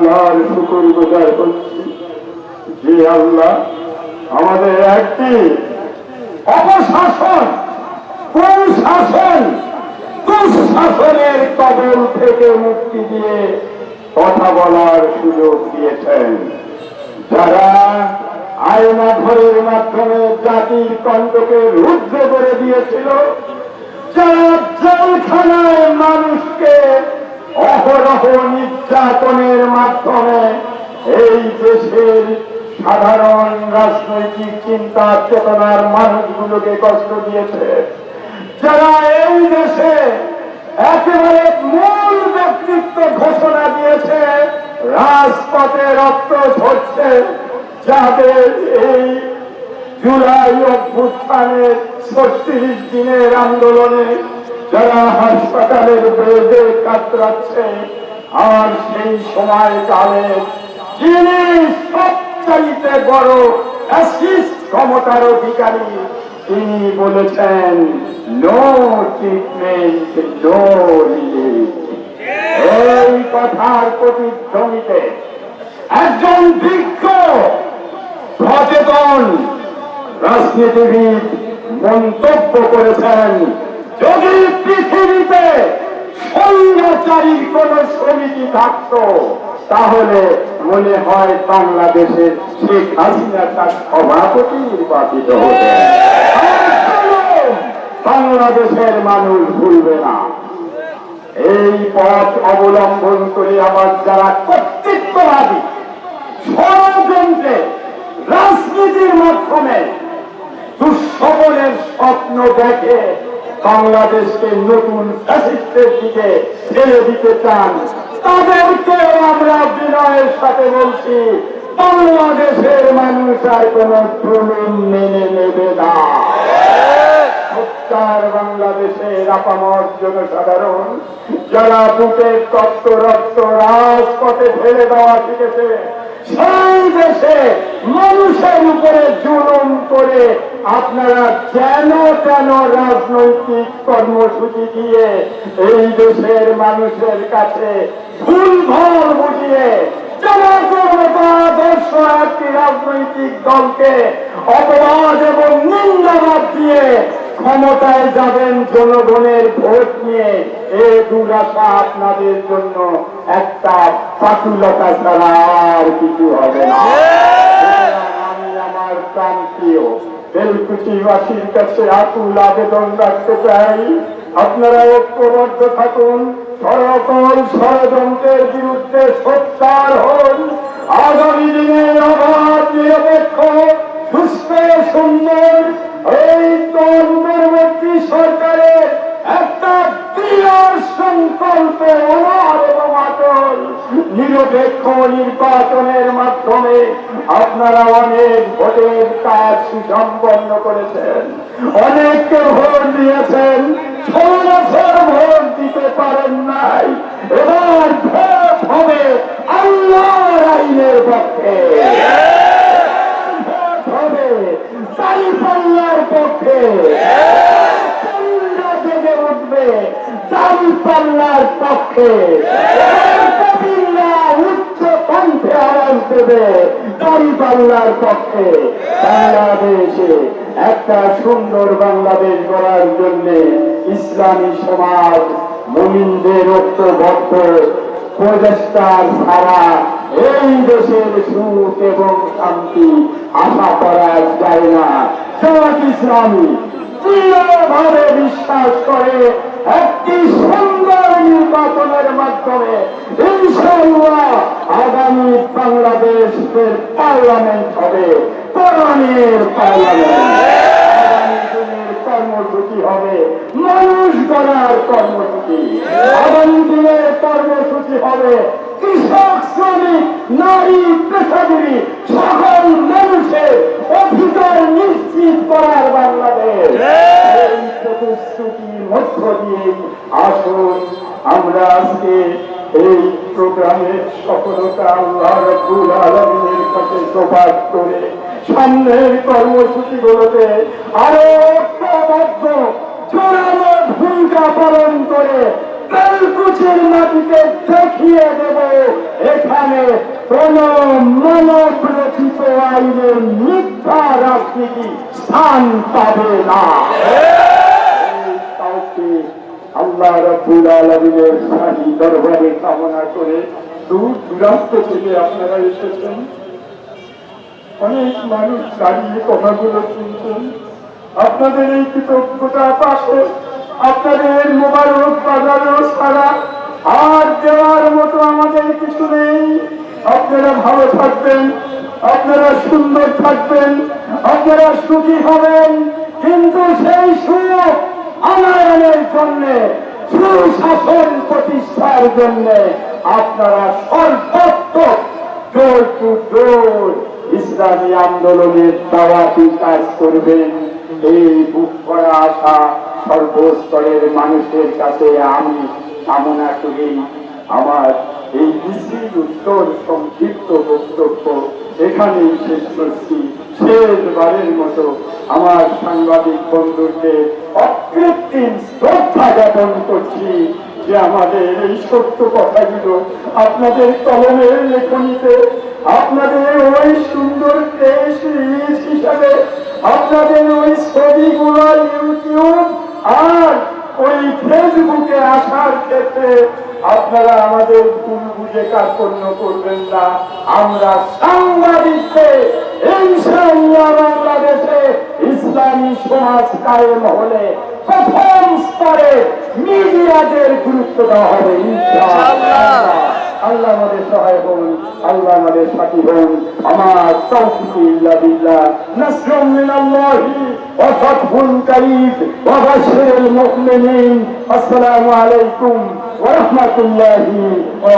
আল্লাহর শুকুর গুজার করছি যে আল্লাহ আমাদের একটি অপশাসন কুশাসন দুঃশাসনের কবল থেকে মুক্তি দিয়ে কথা বলার সুযোগ দিয়েছেন। যারা আয়না ঘরের মাধ্যমে জাতির কণ্ঠকে রুদ্ধ করে দিয়েছিল, যারা জেলখানায় মানুষকে অহরহ নির্যাতনের মাধ্যমে এই দেশের সাধারণ রাজনৈতিক চিন্তা চেতনার মানুষগুলোকে কষ্ট দিয়েছে। যারা এই দেশে একেবারে মূল ব্যক্তিত্ব ঘোষণা দিয়েছে, রাজপথে রক্ত ঝরছে, যাদের এই জুলাই অভ্যুত্থানের ছত্রিশ দিনের আন্দোলনে যারা হাসপাতালের বেদে কাতরাচ্ছে, আর সেই সময় কালে যিনি সবচাইতে বড় ক্ষমতার অধিকারী, তিনি বলেছেন নো ট্রিটমেন্ট নো এই কথার প্রতিধ্বনিতে একজন বিজ্ঞ সচেতন রাজনীতিবিদ মন্তব্য করেছেন যদি পৃথিবীতে স্বৈরাচারীর কোন সমিতি থাকত, তাহলে মনে হয় বাংলাদেশের শেখ হাসিনা তার সভাপতি নির্বাচিত হতেন বাংলাদেশের মানুষ ভুলবে না। এই পথ অবলম্বন করে আবার যারা কর্তৃত্ববাদী, ষড়যন্ত্রে, রাজনীতির মাধ্যমে দুঃস্বপনের স্বপ্ন দেখে বাংলাদেশকে নতুন ফ্যাসিস্টের দিকে ফেলে দিতে চান, তাদেরকে আমরা বিনয়ের সাথে বলছি, বাংলাদেশের মানুষ আর কোন জুলুম মেনে নেবে না। হত্যার বাংলাদেশের আপামর জনসাধারণ, যারা বুকের তত্ত্ব, রক্ত, রাজপথে ঢেলে দেওয়া শিখেছে, সেই দেশে মানুষের উপরে জুলুম করে আপনারা যেন তেন রাজনৈতিক কর্মসূচি দিয়ে এই দেশের মানুষের কাছে ভুল ভালো বুঝিয়ে একটি রাজনৈতিক দলকে অপবাদ এবং নিন্দাবাদ দিয়ে ক্ষমতায় যাবেন জনগণের ভোট নিয়ে, এ দুরাশা আপনাদের জন্য একটা পাতুলতা ছাড়া আর কিছু হবে না। আমি আমার প্রান্তীয় বেলকুচিবাসীর কাছে আকুল আবেদন রাখতে চাই। আপনারা ঐক্যবদ্ধ থাকুন। সকল ষড়যন্ত্রের বিরুদ্ধে সোচ্চার হন। আগামী দিনের অবাধ মাধ্যমে আপনারা অনেক ভোটের কাজ সুসম্পন্ন করেছেন। অনেককে ভোট দিয়েছেন বছর ভোট দিতে পারেন নাই। এবার ভোট হবে আল্লাহর আইনের পক্ষে। পক্ষে। পক্ষে। আওয়াজ দেবে চারিপাল্লার পক্ষে। বাংলাদেশে একটা সুন্দর বাংলাদেশ গড়ার জন্য ইসলামী সমাজ মুমিনদের ঐক্যবদ্ধ প্রচেষ্টার ছাড়া এই দেশের সুখ এবং শান্তি আশা করা যায় না। জামাত ইসলামী, দৃঢ়ভাবে বিশ্বাস করে একটি সুন্দর নির্বাচনের মাধ্যমে ইনশাআল্লাহ আগামী বাংলাদেশের পার্লামেন্ট হবে, কোরআনের পার্লামেন্ট। কর্মসূচি হবে, মানুষ গড়ার কর্মসূচি। কর্মসূচি হবে, কৃষক, শ্রমিক, নারী সকল মানুষের অধিকার নিশ্চিত করার বাংলাদেশ। মধ্য দিয়ে আসুন আমরা আজকে এই প্রোগ্রামের সফলতা আল্লাহ রব্বুল আলমিনের কাছে প্রকাশ করে। সামনের কর্মসূচিগুলোতে আরও ঐক্যবদ্ধ ভূমিকা পালন করে বেলকুচির মাটিকে দেখিয়ে দেব। এখানে কোন মানব রচিত আইনের মিথ্যা রাজনীতি স্থান পাবে না। আল্লাহ রাব্বুল আলামিনের শাহী দরবারে কামনা করে দূর দূরান্ত থেকে আপনারা এসেছেন। অনেক মানুষ দাঁড়িয়ে কথাগুলো শুনছেন। আপনাদের এই কৃতজ্ঞতা পাশে আপনাদের মোবারক বাজানো ছাড়া আর দেওয়ার মতো আমাদের কিছু নেই। আপনারা ভালো থাকবেন, আপনারা সুন্দর থাকবেন, আপনারা সুখী হবেন। কিন্তু সেই সুখ আনয়নের জন্য সুশাসন প্রতিষ্ঠার জন্য আপনারা সর্বাত্মক ডোর টু ডোর ইসলামী আন্দোলনের দাওয়াতি কাজ করবেন। এই বুক করা আশা সর্বস্তরের মানুষের কাছে আমি কামনা করি। আমার এই মিছিল উত্তর সংক্ষিপ্ত বক্তব্য এখানেই শেষ করছি। শেষবারের মতো আমার সাংবাদিক বন্ধুকে অকৃত্রিম শ্রদ্ধা জ্ঞাপন করছি যে আমাদের এই সত্য কথাগুলো আপনাদের কলমের লেখনীতে, আপনাদের ওই সুন্দর হিসাবে, আপনাদের ওই ছবিগুলো ইউটিউব আর ওই ফেসবুকে আসার ক্ষেত্রে আপনারা আমাদের ভুল বুঝে কার্পণ্য করবেন না। আমরা সাংবাদিককে বাংলাদেশে ইসলামী সমাজ কায়েম হলে প্রথম স্তরে মিডিয়াদের গুরুত্ব দেওয়া হবে ইনশাআল্লাহ। আল্লাহ আমাদের সহায় হন, আল্লাহ আমাদের সাথী হন। আমার তৌফিক ইল্লা বিল্লাহ। নাসরুম মিনাল্লাহি ওয়া আসসালামু আলাইকুম ওয়া রাহমাতুল্লাহি ওয়া